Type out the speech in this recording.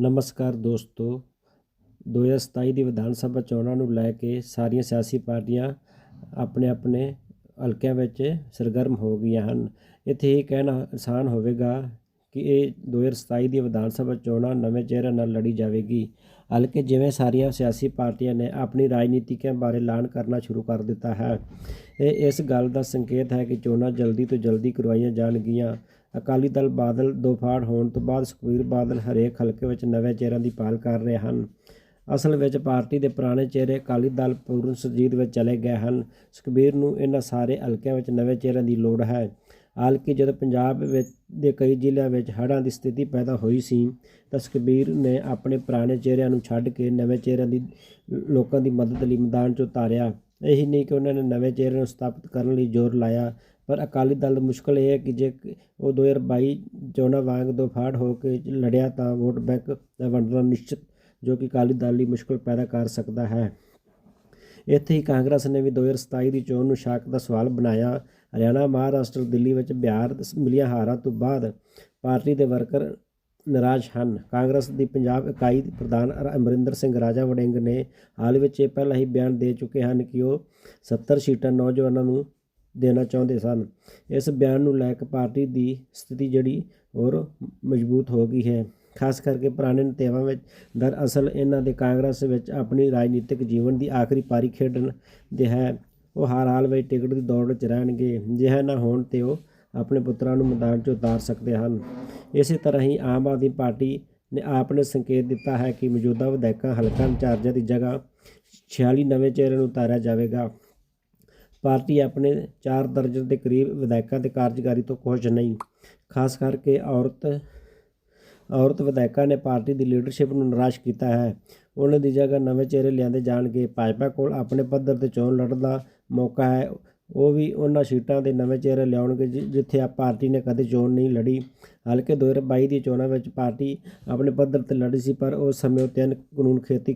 ਨਮਸਕਾਰ ਦੋਸਤੋ। 2027 ਦੀ ਵਿਧਾਨ ਸਭਾ ਚੋਣਾਂ ਨੂੰ ਲੈ ਕੇ ਸਾਰੀਆਂ ਸਿਆਸੀ ਪਾਰਟੀਆਂ ਆਪਣੇ ਆਪਣੇ ਹਲਕਿਆਂ ਵਿੱਚ ਸਰਗਰਮ ਹੋ ਗਈਆਂ ਹਨ। ਇੱਥੇ ਇਹ ਕਹਿਣਾ ਆਸਾਨ ਹੋਵੇਗਾ ਕਿ ਇਹ 2027 ਦੀ ਵਿਧਾਨ ਸਭਾ ਚੋਣਾਂ ਨਵੇਂ ਚਿਹਰਿਆਂ ਨਾਲ ਲੜੀ ਜਾਵੇਗੀ। ਹਲਕੇ ਜਿਵੇਂ ਸਾਰੀਆਂ ਸਿਆਸੀ ਪਾਰਟੀਆਂ ਨੇ ਆਪਣੀ ਰਾਜਨੀਤਿਕਾਂ ਬਾਰੇ ਐਲਾਨ ਕਰਨਾ ਸ਼ੁਰੂ ਕਰ ਦਿੱਤਾ ਹੈ, ਇਹ ਇਸ ਗੱਲ ਦਾ ਸੰਕੇਤ ਹੈ ਕਿ ਚੋਣਾਂ ਜਲਦੀ ਤੋਂ ਜਲਦੀ ਕਰਵਾਈਆਂ ਜਾਣਗੀਆਂ। ਅਕਾਲੀ ਦਲ ਬਾਦਲ ਦੋ ਫਾੜ ਹੋਣ ਤੋਂ ਬਾਅਦ ਸੁਖਬੀਰ ਬਾਦਲ ਹਰੇਕ ਹਲਕੇ ਵਿੱਚ ਨਵੇਂ ਚਿਹਰਿਆਂ ਦੀ ਪਾਲ ਕਰ ਰਹੇ ਹਨ। ਅਸਲ ਵਿੱਚ ਪਾਰਟੀ ਦੇ ਪੁਰਾਣੇ ਚਿਹਰੇ ਅਕਾਲੀ ਦਲ ਪੂਰਨ ਸੁਰਜੀਤ ਵਿੱਚ ਚਲੇ ਗਏ ਹਨ। ਸੁਖਬੀਰ ਨੂੰ ਇਹਨਾਂ ਸਾਰੇ ਹਲਕਿਆਂ ਵਿੱਚ ਨਵੇਂ ਚਿਹਰਿਆਂ ਦੀ ਲੋੜ ਹੈ। ਹਾਲਾਂਕਿ ਜਦੋਂ ਪੰਜਾਬ ਵਿੱਚ ਦੇ ਕਈ ਜ਼ਿਲ੍ਹਿਆਂ ਵਿੱਚ ਹੜ੍ਹਾਂ ਦੀ ਸਥਿਤੀ ਪੈਦਾ ਹੋਈ ਸੀ, ਤਾਂ ਸੁਖਬੀਰ ਨੇ ਆਪਣੇ ਪੁਰਾਣੇ ਚਿਹਰਿਆਂ ਨੂੰ ਛੱਡ ਕੇ ਨਵੇਂ ਚਿਹਰਿਆਂ ਦੀ, ਲੋਕਾਂ ਦੀ ਮਦਦ ਲਈ ਮੈਦਾਨ 'ਚ ਉਤਾਰਿਆ। ਇਹੀ ਨਹੀਂ ਕਿ ਉਹਨਾਂ ਨੇ ਨਵੇਂ ਚਿਹਰੇ ਨੂੰ ਸਥਾਪਿਤ ਕਰਨ ਲਈ ਜ਼ੋਰ ਲਾਇਆ, ਪਰ ਅਕਾਲੀ ਦਲ ਮੁਸ਼ਕਲ ਇਹ ਹੈ ਕਿ ਜੇ ਉਹ 2022 ਚੋਣਾਂ ਵਾਂਗ ਦੋ ਫਾੜ ਹੋ ਕੇ ਲੜਿਆ ਤਾਂ ਵੋਟ ਬੈਂਕ ਦਾ ਵੰਡਣਾ ਨਿਸ਼ਚਿਤ, ਜੋ ਕਿ ਅਕਾਲੀ ਦਲ ਲਈ ਮੁਸ਼ਕਲ ਪੈਦਾ ਕਰ ਸਕਦਾ ਹੈ। ਇੱਥੇ ਹੀ ਕਾਂਗਰਸ ਨੇ ਵੀ 2027 ਦੀ ਚੋਣ ਨੂੰ ਸ਼ੱਕ ਦਾ ਸਵਾਲ ਬਣਾਇਆ। ਹਰਿਆਣਾ, ਮਹਾਰਾਸ਼ਟਰ, ਦਿੱਲੀ ਵਿੱਚ ਬਿਹਾਰ ਮਿਲੀਆਂ ਹਾਰਾਂ ਤੋਂ ਬਾਅਦ ਪਾਰਟੀ ਦੇ ਵਰਕਰ ਨਾਰਾਜ਼ ਹਨ। ਕਾਂਗਰਸ ਦੀ ਪੰਜਾਬ ਇਕਾਈ ਪ੍ਰਧਾਨ ਅਮਰਿੰਦਰ ਸਿੰਘ ਰਾਜਾ ਵੜਿੰਗ ਨੇ ਹਾਲ ਵਿੱਚ ਇਹ ਪਹਿਲਾਂ ਹੀ ਬਿਆਨ ਦੇ ਚੁੱਕੇ ਹਨ ਕਿ ਉਹ 70 ਸੀਟਾਂ ਨੌਜਵਾਨਾਂ ਨੂੰ ਦੇਣਾ ਚਾਹੁੰਦੇ ਸਨ। ਇਸ ਬਿਆਨ ਨੂੰ ਲੈ ਕੇ ਪਾਰਟੀ ਦੀ ਸਥਿਤੀ ਜਿਹੜੀ ਹੋਰ ਮਜ਼ਬੂਤ ਹੋ ਗਈ ਹੈ। ਖਾਸ ਕਰਕੇ ਪੁਰਾਣੇ ਨੇਤਾਵਾਂ ਵਿੱਚ ਦਰਅਸਲ ਇਹਨਾਂ ਦੇ ਕਾਂਗਰਸ ਵਿੱਚ ਆਪਣੀ ਰਾਜਨੀਤਿਕ ਜੀਵਨ ਦੀ ਆਖਰੀ ਪਾਰੀ ਖੇਡਣ ਦੇ ਹੈ। ਉਹ ਹਰ ਹਾਲ ਵਿੱਚ ਟਿਕਟ ਦੀ ਦੌੜ ਵਿੱਚ ਰਹਿਣਗੇ। ਅਜਿਹਾ ਨਾ ਹੋਣ ਤੇ ਉਹ ਆਪਣੇ ਪੁੱਤਰਾਂ ਨੂੰ ਮੈਦਾਨ 'ਚ ਉਤਾਰ ਸਕਦੇ ਹਨ। ਇਸੇ ਤਰ੍ਹਾਂ ਹੀ ਆਮ ਆਦਮੀ ਪਾਰਟੀ ਨੇ ਆਪ ਨੇ ਸੰਕੇਤ ਦਿੱਤਾ ਹੈ ਕਿ ਮੌਜੂਦਾ ਵਿਧਾਇਕਾਂ ਹਲਕਾ ਇੰਚਾਰਜਾਂ ਦੀ ਜਗ੍ਹਾ 46 ਨਵੇਂ ਚਿਹਰਿਆਂ ਨੂੰ ਉਤਾਰਿਆ ਜਾਵੇਗਾ। ਪਾਰਟੀ ਆਪਣੇ 4 ਦਰਜਨ ਦੇ ਕਰੀਬ ਵਿਧਾਇਕਾਂ ਦੇ ਕਾਰਜਕਾਰੀ ਤੋਂ ਖੁਸ਼ ਨਹੀਂ। ਖਾਸ ਕਰਕੇ ਔਰਤ ਔਰਤ ਵਿਧਾਇਕਾਂ ਨੇ ਪਾਰਟੀ ਦੀ ਲੀਡਰਸ਼ਿਪ ਨੂੰ ਨਿਰਾਸ਼ ਕੀਤਾ ਹੈ। ਉਹਨਾਂ ਦੀ ਜਗ੍ਹਾ ਨਵੇਂ ਚਿਹਰੇ ਲਿਆਂਦੇ ਜਾਣਗੇ। ਭਾਜਪਾ ਕੋਲ ਆਪਣੇ ਪੱਧਰ ਤੇ ਚੋਣ ਲੜਨ ਦਾ ਮੌਕਾ ਹੈ। ਉਹ ਵੀ ਉਹਨਾਂ ਸੀਟਾਂ ਦੇ ਨਵੇਂ ਚਿਹਰੇ ਲਿਆਉਣਗੇ ਜਿ- ਜਿੱਥੇ ਆ ਪਾਰਟੀ ਨੇ ਕਦੇ ਚੋਣ ਨਹੀਂ ਲੜੀ। ਹਲਕੇ 2022 ਦੀ ਚੋਣਾਂ ਵਿੱਚ ਪਾਰਟੀ ਆਪਣੇ ਪੱਧਰ ਤੇ ਲੜੀ ਸੀ, ਪਰ ਉਸ ਸਮੇਂ ਤਿੰਨ ਕਾਨੂੰਨ ਖੇਤੀ